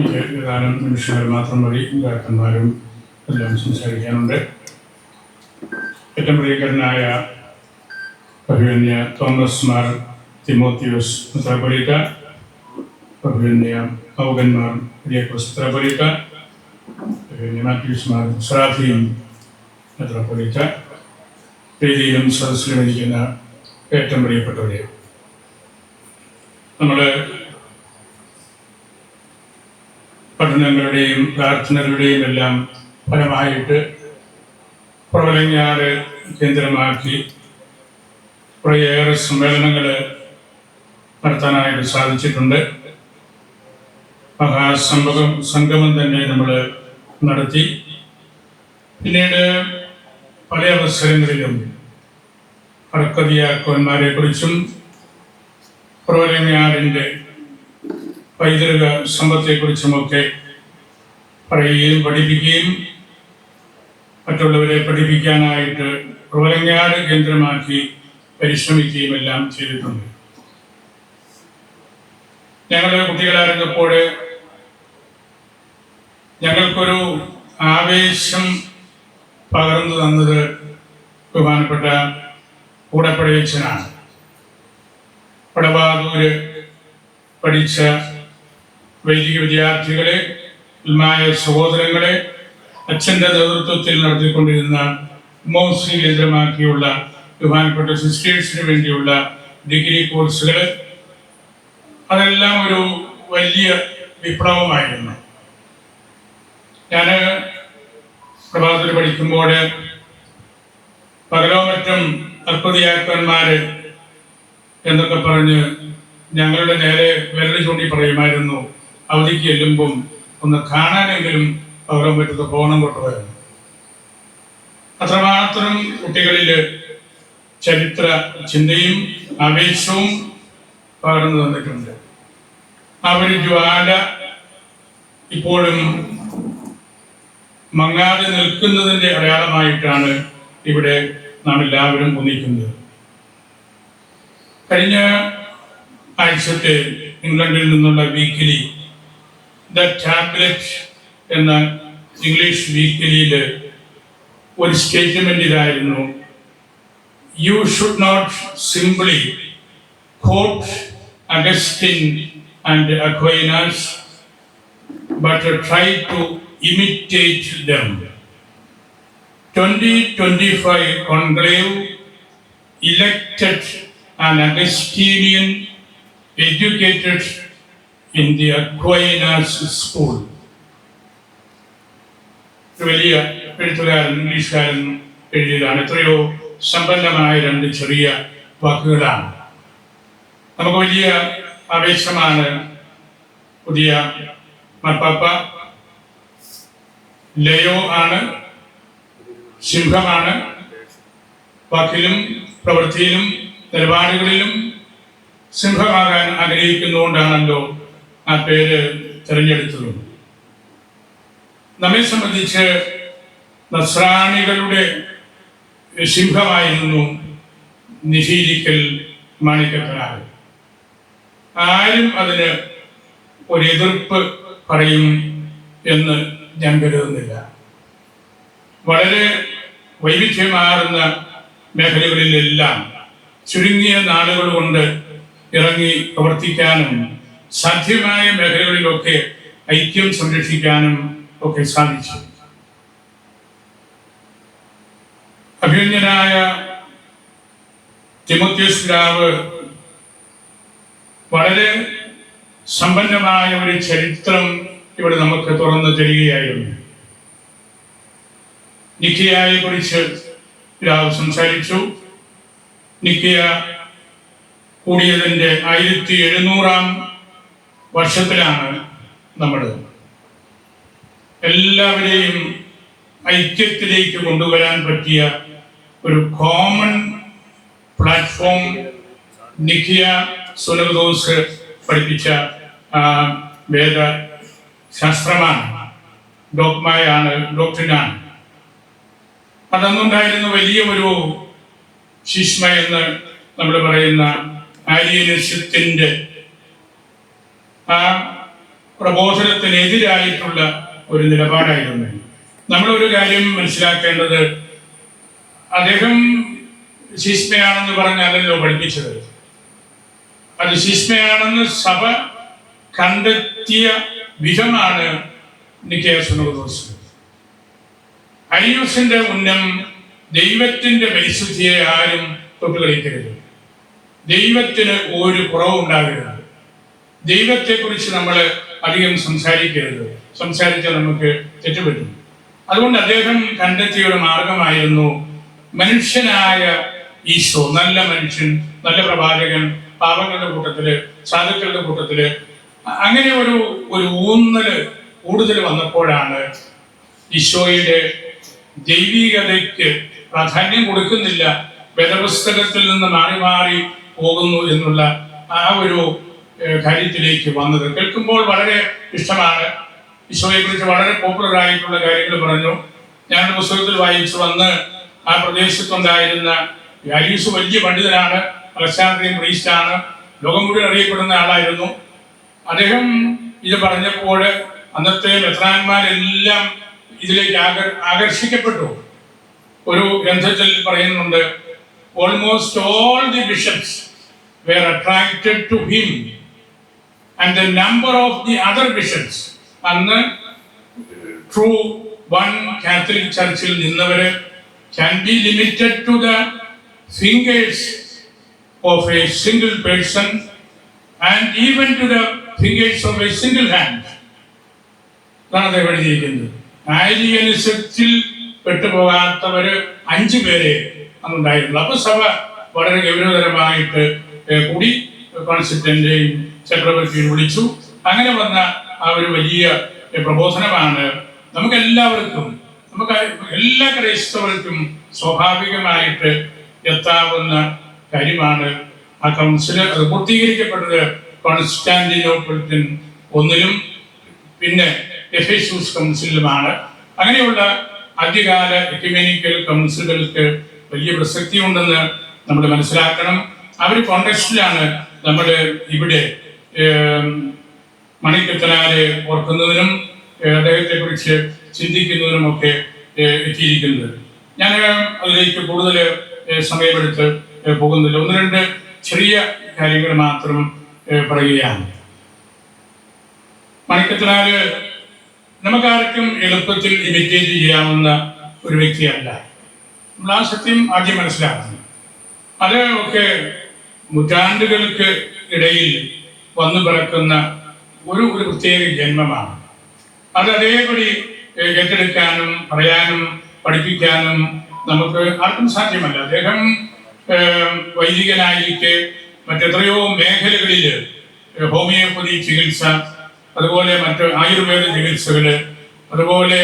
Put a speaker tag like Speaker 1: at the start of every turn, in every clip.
Speaker 1: ഏതാനും നിമിഷങ്ങൾ മാത്രം മതി. ഗായകന്മാരും എല്ലാം സംസാരിക്കാനുണ്ട്. ഏറ്റവും പ്രിയകരനായ അഭിമന്യ തോമസ് മാർ തിമോത്തിയോസ് മെത്രാപ്പൊലീത്ത അഭിമന്യ ഔഗന്മാർ റിയക്കോസ് മെത്രാപ്പൊലീത്ത അഭിമന്യ മാത്യൂസ് മാർ സ്രാഫിയും മെത്രാപ്പൊലീത്ത വേദിയിലും സദസ്സിലും ഇരിക്കുന്ന ഏറ്റവും പ്രിയപ്പെട്ടവരെ നമ്മൾ പഠനങ്ങളുടെയും പ്രാർത്ഥനകളുടെയും എല്ലാം ഫലമായിട്ട് പ്രബലങ്ങാറ് കേന്ദ്രമാക്കി കുറേയേറെ സമ്മേളനങ്ങൾ നടത്താനായിട്ട് സാധിച്ചിട്ടുണ്ട്. മഹാസംഭവം സംഗമം തന്നെ നമ്മൾ നടത്തി. പിന്നീട് പല അവസരങ്ങളിലും അർക്കതിയാക്കന്മാരെ കുറിച്ചും പ്രബലങ്ങാറിന്റെ പൈതൃക സമ്പത്തെക്കുറിച്ചുമൊക്കെ പറയുകയും പഠിപ്പിക്കുകയും മറ്റുള്ളവരെ പഠിപ്പിക്കാനായിട്ട് പ്രവലങ്ങാട് കേന്ദ്രമാക്കി പരിശ്രമിക്കുകയും എല്ലാം ചെയ്തിട്ടുണ്ട്. ഞങ്ങൾ കുട്ടികളായിരുന്നപ്പോൾ ഞങ്ങൾക്കൊരു ആവേശം പകർന്നു തന്നത് ബഹുമാനപ്പെട്ട കൂടപ്പടയച്ചനാണ് പടബാദൂര് പഠിച്ച വൈദിക വിദ്യാർത്ഥികളെ മായ സഹോദരങ്ങളെ അച്ഛന്റെ നേതൃത്വത്തിൽ നടത്തിക്കൊണ്ടിരുന്ന മോസി കേന്ദ്രമാക്കിയുള്ള ബഹുമാനപ്പെട്ട സിസ്റ്റേഴ്സിന് വേണ്ടിയുള്ള ഡിഗ്രി കോഴ്സുകൾ അതെല്ലാം ഒരു വലിയ വിപ്ലവമായിരുന്നു. ഞാൻ പ്രഭാതത്തിൽ പഠിക്കുമ്പോൾ പകലോ മറ്റും അർപ്പതിയാക്കന്മാര് എന്നൊക്കെ പറഞ്ഞ് ഞങ്ങളുടെ നേരെ വിരൽ ചൂണ്ടി പറയുമായിരുന്നു. അവധിക്ക് ചെല്ലുമ്പം ഒന്ന് കാണാനെങ്കിലും പകരം പറ്റുന്ന കൊണ്ട് കൊണ്ടുവരുന്നു അത്രമാത്രം കുട്ടികളിൽ ചരിത്ര ചിന്തയും ആവേശവും പകർന്നു തന്നിട്ടുണ്ട്. ആ ഒരു ജ്വാല ഇപ്പോഴും മങ്ങാതെ നിൽക്കുന്നതിന്റെ അടയാളമായിട്ടാണ് ഇവിടെ നാം എല്ലാവരും ഒന്നിക്കുന്നത് കഴിഞ്ഞ ആഴ്ചത്തെ ഇംഗ്ലണ്ടിൽ നിന്നുള്ള വീക്കിലി ദ ടാബ്ലറ്റ് എന്ന ഇംഗ്ലീഷ് വീക്കിലിയിൽ ഒരു സ്റ്റേറ്റ്മെന്റ് ഇതായിരുന്നു you should not simply quote Augustine and Aquinas but try to imitate them 2025 conclave elected an Augustinian educated the Aquinas school. ഒരു വലിയ എഴുത്തുകാരൻ ഇംഗ്ലീഷുകാരൻ എഴുതിയതാണ്. എത്രയോ സമ്പന്നമായ രണ്ട് ചെറിയ വാക്കുകളാണ്. നമുക്ക് വലിയ ആവേശമാണ് പുതിയ മർപ്പാപ്പ. ലയോ ആണ് സിംഹമാണ്. വാക്കിലും പ്രവൃത്തിയിലും നിലപാടുകളിലും സിംഹമാകാൻ ആഗ്രഹിക്കുന്നതുകൊണ്ടാണല്ലോ ആ പേര് തിരഞ്ഞെടുത്തത്. നമ്മെ സംബന്ധിച്ച് നസ്രാണികളുടെ സിംഹമായിരുന്നു നിഷീരിക്കൽ മാണിക്കത്തനാർ ആരും അതിന് ഒരു എതിർപ്പ് പറയും എന്ന് ഞാൻ കരുതുന്നില്ല. വളരെ വൈവിധ്യമാർന്ന മേഖലകളിലെല്ലാം ചുരുങ്ങിയ നാളുകൾ കൊണ്ട് ഇറങ്ങി പ്രവർത്തിക്കാനും സാധ്യമായ മേഖലകളിലൊക്കെ ഐക്യം സംരക്ഷിക്കാനും ഒക്കെ സാധിച്ചു. അഭിമന്യനായ തിമോത്യസ് രാവ് വളരെ സമ്പന്നമായ ഒരു ചരിത്രം ഇവിടെ നമുക്ക് തുറന്നു തരികയായിരുന്നു. നിക്കിയായെ കുറിച്ച് രാവ് സംസാരിച്ചു. നിക്കിയ കൂടിയതിന്റെ ആയിരത്തി എഴുന്നൂറാം വർഷത്തിലാണ് നമ്മൾ എല്ലാവരെയും ഐക്യത്തിലേക്ക് കൊണ്ടുവരാൻ പറ്റിയ ഒരു കോമൺ പ്ലാറ്റ്ഫോം നിഖിയ സുനദോസ് പഠിപ്പിച്ച വേദ ശാസ്ത്രമാണ്. ഡോക്മയാണ് ഡോക്ടറിനാണ്. അതന്നുണ്ടായിരുന്ന വലിയ ഒരു ശിഷ്മ എന്ന് നമ്മൾ പറയുന്ന ആര്യനസ്യത്തിന്റെ ആ പ്രബോധനത്തിനെതിരായിട്ടുള്ള ഒരു നിലപാടായിരുന്നു. നമ്മൾ ഒരു കാര്യം മനസ്സിലാക്കേണ്ടത് അദ്ദേഹം ശിഷ്മയാണെന്ന് പറഞ്ഞാലല്ലോ പഠിപ്പിച്ചത്. അത് ശിഷ്മയാണെന്ന് സഭ കണ്ടെത്തിയ വിധമാണ് നിക്കേസുനോദോസ് അയ്യൂസിന്റെ ഉന്നം ദൈവത്തിന്റെ പരിശുദ്ധിയെ ആരും തൊട്ടുകളിക്കരുത്. ദൈവത്തിന് ഒരു കുറവുണ്ടാകരുത്. ദൈവത്തെക്കുറിച്ച് നമ്മൾ അധികം സംസാരിക്കരുത്. സംസാരിച്ചാൽ നമുക്ക് തെറ്റുപറ്റും. അതുകൊണ്ട് അദ്ദേഹം കണ്ടെത്തിയ ഒരു മാർഗമായിരുന്നു മനുഷ്യനായ ഈശോ. നല്ല മനുഷ്യൻ നല്ല പ്രവാചകൻ പാവങ്ങളുടെ കൂട്ടത്തിൽ സാധുക്കളുടെ കൂട്ടത്തിൽ അങ്ങനെ ഒരു ഒരു ഊന്നൽ കൂടുതൽ വന്നപ്പോഴാണ് ഈശോയുടെ ദൈവികതയ്ക്ക് പ്രാധാന്യം കൊടുക്കുന്നില്ല. വേദപുസ്തകത്തിൽ നിന്ന് മാറി മാറി പോകുന്നു എന്നുള്ള ആ ഒരു കാര്യത്തിലേക്ക് വന്നത്. കേൾക്കുമ്പോൾ വളരെ ഇഷ്ടമാണ്. ഈശോയെ കുറിച്ച് വളരെ പോപ്പുലർ ആയിട്ടുള്ള കാര്യങ്ങൾ പറഞ്ഞു. ഞാൻ പുസ്തകത്തിൽ വായിച്ചു വന്ന് ആ പ്രദേശത്തുണ്ടായിരുന്ന അരീസ് വലിയ പണ്ഡിതനാണ് അലക്സാണ്ട്രിയൻ പ്രീസ്റ്റാണ് ലോകം മുഴുവൻ അറിയപ്പെടുന്ന ആളായിരുന്നു. അദ്ദേഹം ഇത് പറഞ്ഞപ്പോൾ അന്നത്തെ മെത്രാന്മാരെല്ലാം ഇതിലേക്ക് ആകർ ആകർഷിക്കപ്പെട്ടു. ഒരു ഗ്രന്ഥത്തിൽ പറയുന്നുണ്ട് almost all the bishops were attracted to him and the number of the other bishops അന്ന് ട്രൂ വൺ കാത്തലിക് ചർച്ചിൽ നിന്നവര് can be limited to the fingers of a single person and even to the fingers of a single hand അതാണ് എഴുതിയിരിക്കുന്നത്. ആര്യനിസത്തിൽ പെട്ടുപോകാത്തവര് അഞ്ചു പേരെ അന്നുണ്ടായിരുന്നു. അപ്പൊ സഭ വളരെ ഗൗരവതരമായിട്ട് കൂടി കോൺസിസ്റ്റന്റെയും ചക്രവർത്തിയും വിളിച്ചു. അങ്ങനെ വന്ന ആ ഒരു വലിയ പ്രബോധനമാണ് നമുക്ക് എല്ലാവർക്കും നമുക്ക് എല്ലാ ക്രൈസ്തവർക്കും സ്വാഭാവികമായിട്ട് എത്താവുന്ന കാര്യമാണ്. ആ കൗൺസിൽ അത് പൂർത്തീകരിക്കപ്പെട്ടത് കോൺസ്റ്റാന്റിനോപ്പിളിൻ ഒന്നിലും പിന്നെ എഫേസൂസ് കൗൺസിലുമാണ് അങ്ങനെയുള്ള ആദ്യകാല എക്യുമെനിക്കൽ കൗൺസിലുകൾക്ക് വലിയ പ്രസക്തി ഉണ്ടെന്ന് നമ്മൾ മനസ്സിലാക്കണം. ആ ഒരു കോണ്ടെക്സ്റ്റിലാണ് നമ്മൾ ഇവിടെ മണിക്കത്തനാരെ ഓർക്കുന്നതിനും അദ്ദേഹത്തെ കുറിച്ച് ചിന്തിക്കുന്നതിനും ഒക്കെ എത്തിയിരിക്കുന്നത്. ഞാൻ അതിലേക്ക് കൂടുതൽ സമയമെടുത്ത് പോകുന്നില്ല. ഒന്ന് രണ്ട് ചെറിയ കാര്യങ്ങൾ മാത്രം പറയുകയാണ്. മണിക്കത്തനാര് നമുക്കാർക്കും എളുപ്പത്തിൽ ഇമിറ്റേറ്റ് ചെയ്യാവുന്ന ഒരു വ്യക്തിയല്ല. നമ്മൾ ആ സത്യം ആദ്യം മനസ്സിലാക്കുന്നു അത് ഒക്കെ നൂറ്റാണ്ടുകൾക്ക് ഇടയിൽ വന്നു പിറക്കുന്ന ഒരു ഒരു പ്രത്യേക ജന്മമാണ്. അത് അതേപടി ഏറ്റെടുക്കാനും പറയാനും പഠിപ്പിക്കാനും നമുക്ക് ആർക്കും സാധ്യമല്ല. അദ്ദേഹം വൈദികനായിട്ട് മറ്റെത്രയോ മേഖലകളിൽ ഹോമിയോപ്പതി ചികിത്സ അതുപോലെ മറ്റ് ആയുർവേദ ചികിത്സകൾ അതുപോലെ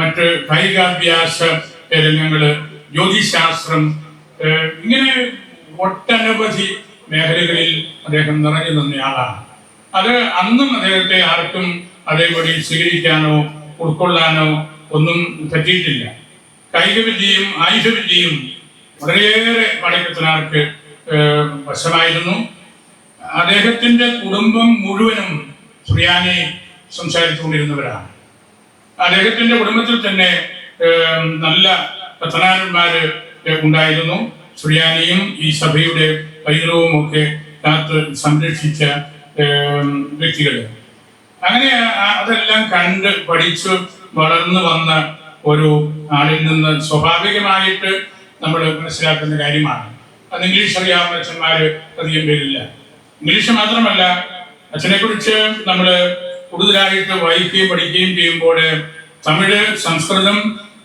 Speaker 1: മറ്റ് കായികാഭ്യാസ രംഗങ്ങൾ ജ്യോതിശാസ്ത്രം ഇങ്ങനെ ഒട്ടനവധി മേഖലകളിൽ അദ്ദേഹം നിറഞ്ഞു നിന്നയാളാണ് അത് അന്നും അദ്ദേഹത്തെ ആർക്കും അതേപടി സ്വീകരിക്കാനോ ഉൾക്കൊള്ളാനോ ഒന്നും പറ്റിയിട്ടില്ല. കായികവിദ്യയും ആയുധവിദ്യയും വളരെയേറെ പടക്കത്തിനാർക്ക് വശമായിരുന്നു. അദ്ദേഹത്തിന്റെ കുടുംബം മുഴുവനും സുറിയാനി സംസാരിച്ചുകൊണ്ടിരുന്നവരാണ്. അദ്ദേഹത്തിന്റെ കുടുംബത്തിൽ തന്നെ നല്ല കത്തനാരന്മാര് ഉണ്ടായിരുന്നു. സുറിയാനിയും ഈ സഭയുടെ പൈതൃകവും ഒക്കെ കാത്ത് സംരക്ഷിച്ച വ്യക്തികൾ അങ്ങനെ അതെല്ലാം കണ്ട് പഠിച്ചു വളർന്നു വന്ന ഒരു ആളിൽ നിന്ന് സ്വാഭാവികമായിട്ട് നമ്മൾ മനസ്സിലാക്കുന്ന കാര്യമാണ്. അത് ഇംഗ്ലീഷ് അറിയാവുന്ന അച്ഛന്മാര് അധികം പേരില്ല. ഇംഗ്ലീഷ് മാത്രമല്ല അച്ഛനെ കുറിച്ച് നമ്മൾ കൂടുതലായിട്ട് വായിക്കുകയും പഠിക്കുകയും ചെയ്യുമ്പോൾ തമിഴ് സംസ്കൃതം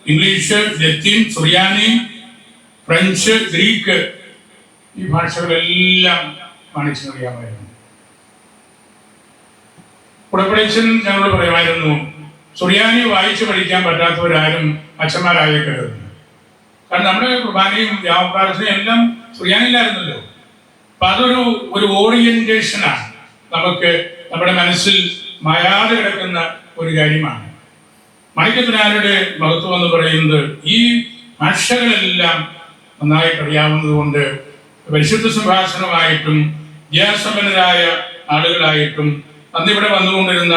Speaker 1: ഇംഗ്ലീഷ് ലത്തീൻ സുറിയാനി ഫ്രഞ്ച് ഗ്രീക്ക് ഈ ഭാഷകളെല്ലാം കാണിച്ചറിയാമായിരുന്നു. പുടപ്പടേശൻ ഞങ്ങളോട് പറയുമായിരുന്നു സുറിയാനി വായിച്ചു പഠിക്കാൻ പറ്റാത്തവരാരും അച്ഛന്മാരായേക്കരുത് കാരണം നമ്മുടെ കുർബാനയും വ്യാപാരത്തിനും എല്ലാം സുറിയാനില്ലായിരുന്നല്ലോ അപ്പൊ അതൊരു ഒരു ഓറിയന്റേഷനാണ്. നമുക്ക് നമ്മുടെ മനസ്സിൽ മായാതെ കിടക്കുന്ന ഒരു കാര്യമാണ്. മണിക്കത്തിനാരുടെ മഹത്വം എന്ന് പറയുന്നത് ഈ ഭാഷകളെല്ലാം നന്നായിട്ട് അറിയാവുന്നത് കൊണ്ട് പരിശുദ്ധ സംഭാഷണമായിട്ടും വിദ്യാസമ്പന്നരായ ആളുകളായിട്ടും അന്നിവിടെ വന്നുകൊണ്ടിരുന്ന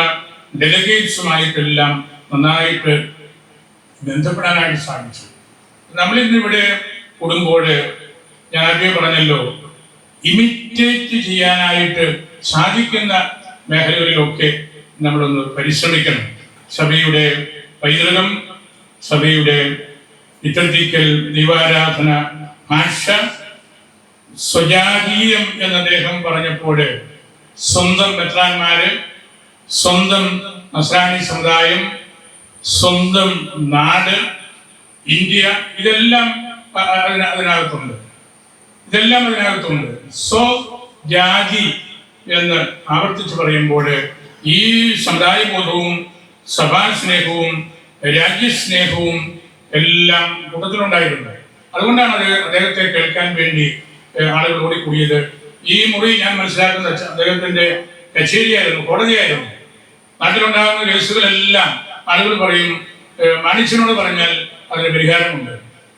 Speaker 1: ഡെലിഗേറ്റ്സുമായിട്ടെല്ലാം നന്നായിട്ട് ബന്ധപ്പെടാനായിട്ട് സാധിച്ചു. നമ്മൾ ഇന്നിവിടെ കൂടുമ്പോൾ ഞാൻ ആദ്യം പറഞ്ഞല്ലോ ഇമിറ്റേറ്റ് ചെയ്യാനായിട്ട് സാധിക്കുന്ന മേഖലകളിലൊക്കെ നമ്മളൊന്ന് പരിശ്രമിക്കണം. സഭയുടെ പൈതൃകം സഭയുടെ ലിറ്റർജിക്കൽ ദൈവാരാധന ഭാഷ സ്വജാതീയം എന്ന് അദ്ദേഹം പറഞ്ഞപ്പോൾ സ്വന്തം മെത്രാന്മാര് സ്വന്തം നസ്രാണി സമുദായം സ്വന്തം നാട് ഇന്ത്യ ഇതെല്ലാം അതിനകത്തുണ്ട്. ഇതെല്ലാം അതിനകത്തുണ്ട്. സ്വ ജാതി എന്ന് ആവർത്തിച്ച് പറയുമ്പോൾ ഈ സമുദായബോധവും സഭാ സ്നേഹവും രാജ്യസ്നേഹവും എല്ലാം കൂട്ടത്തിലുണ്ടായിട്ടുണ്ട്. അതുകൊണ്ടാണ് അത് അദ്ദേഹത്തെ കേൾക്കാൻ വേണ്ടി ആളുകൾ ഓടിക്കൂടിയത് ഈ മുറി ഞാൻ മനസ്സിലാക്കുന്ന അദ്ദേഹത്തിന്റെ കച്ചേരിയായിരുന്നു കോടതിയായിരുന്നു. നാട്ടിലുണ്ടാകുന്ന കേസുകളെല്ലാം ആളുകൾ പറയും മനുഷ്യനോട് പറഞ്ഞാൽ അതിന് പരിഹാരമുണ്ട്.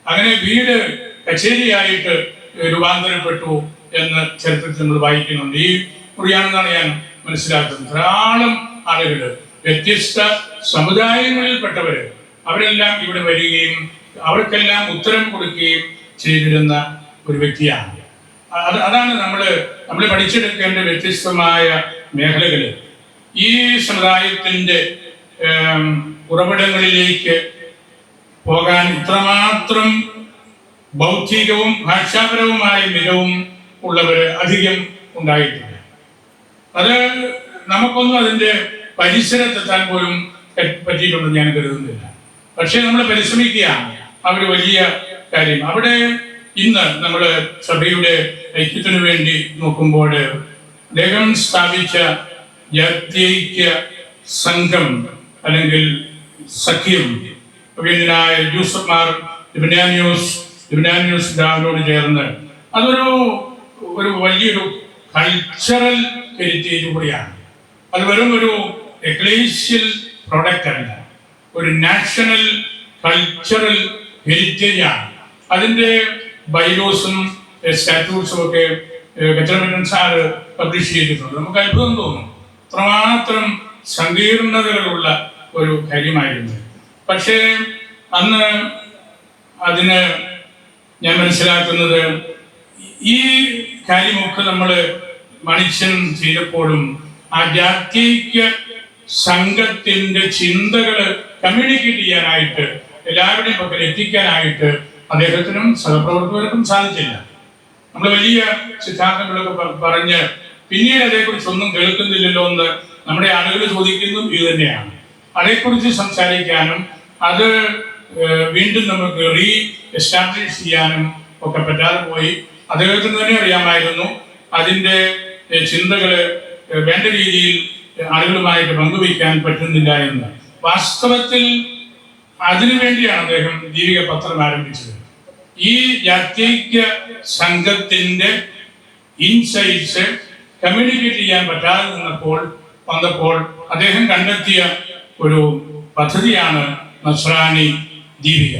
Speaker 1: അങ്ങനെ വീട് കച്ചേരിയായിട്ട് രൂപാന്തരപ്പെട്ടു എന്ന് ചരിത്രത്തിൽ നമ്മൾ വായിക്കുന്നുണ്ട്. ഈ മുറിയാണെന്നാണ് ഞാൻ മനസ്സിലാക്കുന്നത്. ധാരാളം ആളുകൾ വ്യത്യസ്ത സമുദായങ്ങളിൽപ്പെട്ടവര് അവരെല്ലാം ഇവിടെ വരികയും അവർക്കെല്ലാം ഉത്തരം കൊടുക്കുകയും ചെയ്തിരുന്ന ഒരു വ്യക്തിയാണ് അത് അതാണ് നമ്മൾ നമ്മൾ പഠിച്ചെടുക്കേണ്ട വ്യത്യസ്തമായ മേഖലകൾ ഈ സമുദായത്തിന്റെ ഉറവിടങ്ങളിലേക്ക് പോകാൻ ഇത്രമാത്രം ബൗദ്ധികവും ഭാഷാപരവുമായ മികവും ഉള്ളവർ അധികം ഉണ്ടായിട്ടില്ല. അത് നമുക്കൊന്നും അതിന്റെ പരിസരത്തെത്താൻ പോലും പറ്റിയിട്ടുണ്ടെന്ന് ഞാൻ കരുതുന്നില്ല. പക്ഷേ നമ്മൾ പരിശ്രമിക്കുകയാണ്. അവർ വലിയ കാര്യം. അവിടെ ഇന്ന് നമ്മൾ സഭയുടെ ഐക്യത്തിനു വേണ്ടി നോക്കുമ്പോൾ അദ്ദേഹം സ്ഥാപിച്ച ജാത്യൈക്യ സംഘം അല്ലെങ്കിൽ സഖ്യം. അഭിനന്ദനായ ജൂസഫ് മാർ ലിബനാന്യൂസ് ലിബനാന്യൂസ് ഡാവിനോട് ചേർന്ന്. അതൊരു ഒരു വലിയൊരു കൾച്ചറൽ ഹെരിറ്റേജ് കൂടിയാണ്. അത് വെറും ഒരു എക്ലേഷ്യൽ പ്രൊഡക്റ്റ് അല്ല. ഒരു നാഷണൽ കൾച്ചറൽ ഹെരിറ്റേജാണ് അതിന്റെ ബൈലോസും സ്റ്റാറ്റ്യൂട്ട്സും ഒക്കെ കച്ചറമറ്റൻ സാറ് പബ്ലിഷ് ചെയ്തിട്ടുണ്ട്. നമുക്ക് അത്ഭുതം തോന്നും. അത്രമാത്രം സങ്കീർണതകളുള്ള ഒരു കാര്യമായിരുന്നു. പക്ഷേ അന്ന് അതിന് ഞാൻ മനസ്സിലാക്കുന്നത് ഈ കാര്യമൊക്കെ നമ്മൾ മനുഷ്യൻ ചെയ്തപ്പോഴും ആ ജാത്യൈക്യ സംഘത്തിന്റെ ചിന്തകൾ കമ്മ്യൂണിക്കേറ്റ് ചെയ്യാനായിട്ട് എല്ലാവരുടെയും പക്കൽ എത്തിക്കാനായിട്ട് അദ്ദേഹത്തിനും സഹപ്രവർത്തകർക്കും സാധിച്ചില്ല. നമ്മൾ വലിയ സിദ്ധാന്തങ്ങളൊക്കെ പറഞ്ഞ് പിന്നീട് അതേക്കുറിച്ച് ഒന്നും കേൾക്കുന്നില്ലല്ലോ എന്ന് നമ്മുടെ ആളുകൾ ചോദിക്കുന്നു ഇത് തന്നെയാണ്. അതേക്കുറിച്ച് സംസാരിക്കാനും അത് വീണ്ടും നമുക്ക് റീ എസ്റ്റാബ്ലിഷ് ചെയ്യാനും ഒക്കെ പറ്റാതെ പോയി. അദ്ദേഹത്തിന് തന്നെ അറിയാമായിരുന്നു. അതിന്റെ ചിന്തകൾ വേണ്ട രീതിയിൽ ആളുകളുമായിട്ട് പങ്കുവയ്ക്കാൻ പറ്റുന്നില്ല എന്ന്. വാസ്തവത്തിൽ അതിനുവേണ്ടിയാണ് അദ്ദേഹം ദീപിക പത്രം ആരംഭിച്ചത്. ഈ ജാത്യക സംഘത്തിന്റെ ഇൻസൈറ്റ്സ് കമ്മ്യൂണിക്കേറ്റ് ചെയ്യാൻ പറ്റാതെ നിന്നപ്പോൾ വന്നപ്പോൾ അദ്ദേഹം കണ്ടെത്തിയ ഒരു പദ്ധതിയാണ് നസ്രാണി ദീപിക.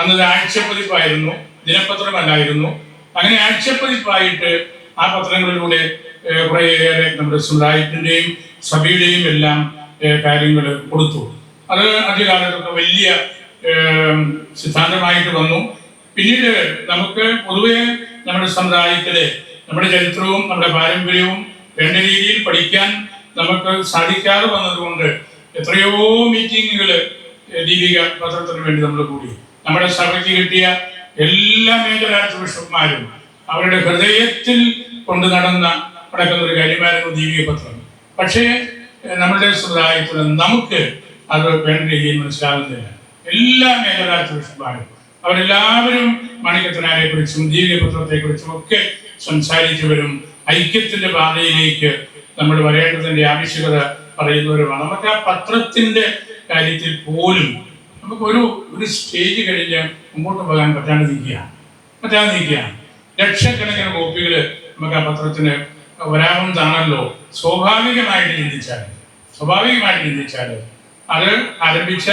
Speaker 1: അന്നത് ആഴ്ചപ്പതിപ്പായിരുന്നു ദിനപത്രമല്ലായിരുന്നു. അങ്ങനെ ആഴ്ചപ്പതിപ്പായിട്ട് ആ പത്രങ്ങളിലൂടെ കുറേയേറെ നമ്മുടെ സമുദായത്തിന്റെയും സഭയുടെയും എല്ലാം കാര്യങ്ങൾ കൊടുത്തു. അത് ആദ്യകാലത്തൊക്കെ വലിയ സിദ്ധാന്തമായിട്ട് വന്നു. പിന്നീട് നമുക്ക് പൊതുവെ നമ്മുടെ സമുദായത്തിലെ നമ്മുടെ ചരിത്രവും നമ്മുടെ പാരമ്പര്യവും വേണ്ട രീതിയിൽ പഠിക്കാൻ നമുക്ക് സാധിക്കാതെ വന്നതുകൊണ്ട് എത്രയോ മീറ്റിങ്ങുകൾ ദീപിക പത്രത്തിന് വേണ്ടി നമ്മൾ കൂടി. നമ്മുടെ സഭയ്ക്ക് കിട്ടിയ എല്ലാ മേഖല ബിഷപ്പ്മാരും അവരുടെ ഹൃദയത്തിൽ കൊണ്ടു നടന്ന നടക്കുന്ന ഒരു കാര്യമായിരുന്നു ദീപിക പത്രം. പക്ഷേ നമ്മുടെ സമുദായത്തിൽ നമുക്ക് അത് വേണ്ട രീതിയിൽ മനസ്സിലാകുന്നില്ല. എല്ലാ മേഖലാ അവരെല്ലാവരും മണികത്തനാരെ കുറിച്ചും ജീവിതപത്രത്തെ കുറിച്ചും ഒക്കെ സംസാരിച്ചവരും ഐക്യത്തിന്റെ പാതയിലേക്ക് നമ്മൾ വരേണ്ടതിന്റെ ആവശ്യകത പറയുന്നവരുമാണ്. നമുക്ക് ആ പത്രത്തിന്റെ കാര്യത്തിൽ പോലും നമുക്ക് ഒരു ഒരു സ്റ്റേജ് കഴിഞ്ഞ് മുമ്പോട്ട് പോകാൻ പറ്റാണ്ട് നിൽക്കുകയാണ് പറ്റാതെ നിൽക്കുകയാണ് ലക്ഷക്കണക്കിന് കോപ്പികൾ നമുക്ക് ആ പത്രത്തിന് വരാവുന്നതാണല്ലോ. സ്വാഭാവികമായിട്ട് ചിന്തിച്ചാൽ സ്വാഭാവികമായിട്ട് ചിന്തിച്ചാൽ അത് ആരംഭിച്ച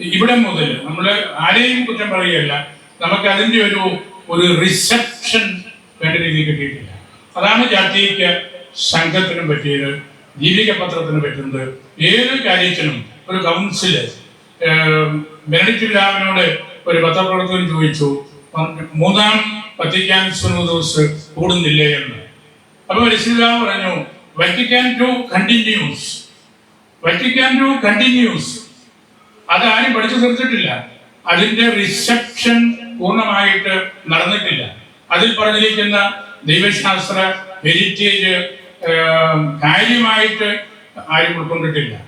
Speaker 1: ഇവിടെ മുതൽ നമ്മൾ ആരെയും കുറ്റം പറയുകയല്ല. നമുക്ക് അതിന്റെ ഒരു ഒരു റിസപ്ഷൻ വേണ്ട രീതിയിൽ കിട്ടിയിട്ടില്ല. അതാണ് ജാതിക്ക് സംഘത്തിനും പറ്റിയത് ദീപിക പത്രത്തിന് പറ്റുന്നത്. ഏത് കാര്യത്തിനും ഒരു കൗൺസിൽ ബെനഡിക്ട് ഒരു പത്രപ്രവർത്തകൻ ചോദിച്ചു മൂന്നാം വത്തിക്കാൻ സുനോദോസ് കൂടുന്നില്ലേ? എന്ന്. അപ്പൊ പരിശുദ്ധാവ് പറഞ്ഞു Vatican to continues Vatican to continues ആരും പഠിച്ചു തീർത്തിട്ടില്ല. അതിന്റെ റിസപ്ഷൻ പൂർണമായിട്ട് നടന്നിട്ടില്ല. അതിൽ പറഞ്ഞിരിക്കുന്ന ദൈവശാസ്ത്ര ഹെരിറ്റേജ് കാര്യമായിട്ട് ആരും ഉൾക്കൊണ്ടിട്ടില്ല.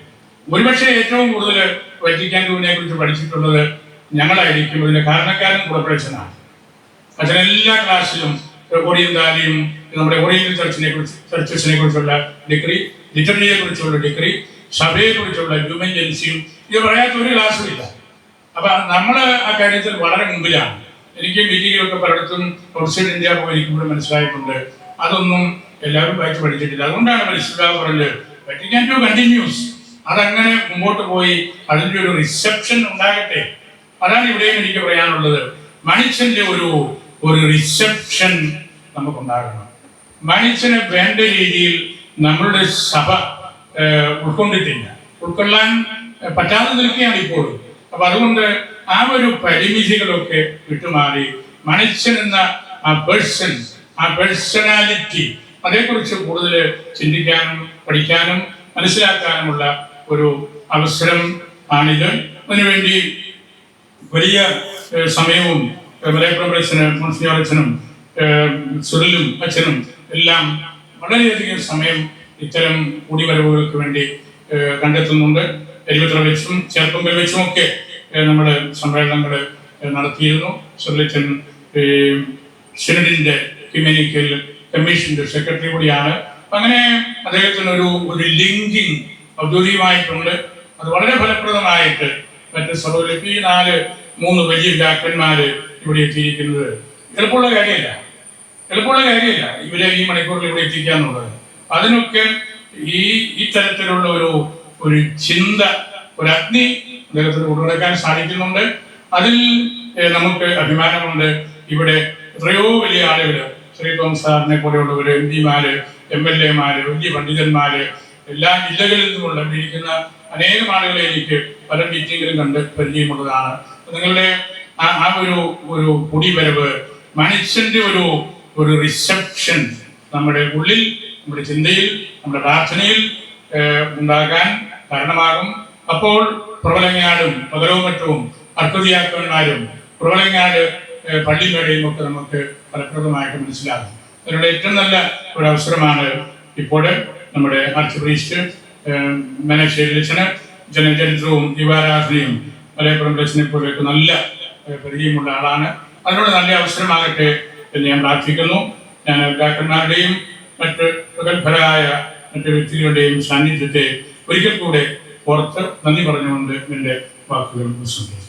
Speaker 1: ഒരുപക്ഷെ ഏറ്റവും കൂടുതൽ വറ്റിക്കാൻ ടൂവിനെ കുറിച്ച് പഠിച്ചിട്ടുള്ളത് ഞങ്ങളായിരിക്കും. ഇതിന്റെ കാരണക്കാരൻ കോർപ്പറേഷനാണ് എല്ലാ ക്ലാസ്സിലും ഓറിയൻ ദാലിയും നമ്മുടെ ഓറിയന്റൽ ചർച്ചിനെ കുറിച്ച് ചർച്ചസിനെ കുറിച്ചുള്ള ഡിഗ്രി ലിറ്റററിയെ കുറിച്ചുള്ള ഡിഗ്രി സഭയെ കുറിച്ചുള്ള ഹ്യൂമൻ ജൻസിയും ഇത് പറയാത്ത ഒരു ക്ലാസ്സും ഇല്ല. അപ്പൊ നമ്മൾ ആ കാര്യത്തിൽ വളരെ മുമ്പിലാണ്. എനിക്ക് മീറ്റിങ്ങിലൊക്കെ പലയിടത്തും ഔട്ട്സൈഡ് ഇന്ത്യ പോയിരിക്കുമ്പോൾ മനസ്സിലായിട്ടുണ്ട്. അതൊന്നും എല്ലാവരും വായിച്ച് പഠിച്ചിട്ടില്ല. അതുകൊണ്ടാണ് മനസ്സിലാവ് പറഞ്ഞത് വറ്റിക്കാൻ ടു കണ്ടിന്യൂസ് അതങ്ങനെ മുമ്പോട്ട് പോയി അതിന്റെ ഒരു റിസപ്ഷൻ ഉണ്ടാകട്ടെ. അതാണ് ഇവിടെയും എനിക്ക് പറയാനുള്ളത്. മനുഷ്യന്റെ ഒരു ഒരു റിസപ്ഷൻ നമുക്കുണ്ടാകണം. മനുഷ്യന് വേണ്ട രീതിയിൽ നമ്മളുടെ സഭ ഉൾക്കൊണ്ടിട്ടില്ല. ഉൾക്കൊള്ളാൻ പറ്റാതെ നിൽക്കുകയാണ് ഇപ്പോഴും. അപ്പൊ അതുകൊണ്ട് ആ ഒരു പരിമിതികളൊക്കെ വിട്ടുമാറി മനുഷ്യൻ എന്ന ആ പേഴ്സൺ ആ പേഴ്സണാലിറ്റി അതേക്കുറിച്ച് കൂടുതൽ ചിന്തിക്കാനും പഠിക്കാനും മനസ്സിലാക്കാനുമുള്ള ഒരു അവസരം ആണിത്. അതിനുവേണ്ടി വലിയ സമയവും മലയപ്പുറം അച്ഛനും മുൻസിപ്പൽ അച്ഛനും സുനിലും അച്ഛനും എല്ലാം വളരെയധികം സമയം ഇത്തരം കൂടിവരവുകൾക്ക് വേണ്ടി കണ്ടെത്തുന്നുണ്ട്. എരിവത്ര വെച്ചും ചെറുപ്പങ്കൽ വെച്ചും ഒക്കെ നമ്മുടെ സമ്മേളനങ്ങൾ നടത്തിയിരുന്നു. സുനിലച്ചൻ സിനഡിന്റെ ഹ്യൂമനിക്കൽ കമ്മീഷന്റെ സെക്രട്ടറി കൂടിയാണ്. അങ്ങനെ അദ്ദേഹത്തിന് ഒരു ഒരു ലിങ്കിങ് ഔദ്യോഗികമായിട്ടുണ്ട്. അത് വളരെ ഫലപ്രദമായിട്ട് മറ്റ് ഈ നാല് മൂന്ന് വലിയ ഡാക്ടർമാർ ഇവിടെ എത്തിയിരിക്കുന്നത്. എളുപ്പമുള്ള കാര്യമില്ല. എളുപ്പമുള്ള കാര്യമില്ല. ഇവരെ ഈ മണിക്കൂറിൽ ഇവിടെ എത്തിക്കുക എന്നുള്ളത് അതിനൊക്കെ ഈ ഈ തരത്തിലുള്ള ഒരു ഒരു ചിന്ത ഒരു അഗ്നി അദ്ദേഹത്തിന് കൊണ്ടുനടക്കാൻ സാധിക്കുന്നുണ്ട്. അതിൽ നമുക്ക് അഭിമാനമുണ്ട്. ഇവിടെ എത്രയോ വലിയ ആളുകൾ ശ്രീ തോം സാറിനെ പോലെയുള്ളവർ എം പിമാര് എം എൽ എമാര് വലിയ പണ്ഡിതന്മാര് എല്ലാ ജില്ലകളിൽ നിന്നുമുള്ള ഇരിക്കുന്ന അനേകം ആളുകളെ എനിക്ക് പല മീറ്റിങ്ങിലും കണ്ട് പരിചയമുള്ളതാണ്. നിങ്ങളുടെ ആ ഒരു ഒരു കുടിവരവ് മനുഷ്യന്റെ ഒരു ഒരു റിസപ്ഷൻ നമ്മുടെ ഉള്ളിൽ നമ്മുടെ ചിന്തയിൽ നമ്മുടെ പ്രാർത്ഥനയിൽ ഉണ്ടാകാൻ കാരണമാകും. അപ്പോൾ പ്രബലങ്ങാടും പകരവുമറ്റവും അർപ്പതിയാക്കന്മാരും പ്രബലങ്ങാട് ഏഹ്, പള്ളിമേടയും ഒക്കെ നമുക്ക് ഫലപ്രദമായിട്ട് മനസ്സിലാകും. അതിനുള്ള ഏറ്റവും നല്ല ഒരു അവസരമാണ് ഇപ്പോൾ നമ്മുടെ ആർച്ച് പ്രീസ്റ്റ് ലക്ഷണ ജനചരിത്രവും ദീപാരാധനയും മലയപ്പുറം ലക്ഷനെ പോലെയൊക്കെ നല്ല പരിചയമുള്ള ആളാണ്. അതിനുള്ള നല്ല അവസരമാകട്ടെ എന്ന് ഞാൻ പ്രാർത്ഥിക്കുന്നു. ഞാൻ ഡാക്ടർമാരുടെയും മറ്റ് പ്രഗത്ഭരായ മറ്റു വ്യക്തികളുടെയും സാന്നിധ്യത്തെ ഒരിക്കൽ കൂടെ ഓർത്ത് നന്ദി പറഞ്ഞുകൊണ്ട് എന്റെ വാക്കുകൾ ഉപസംഹരിക്കുന്നു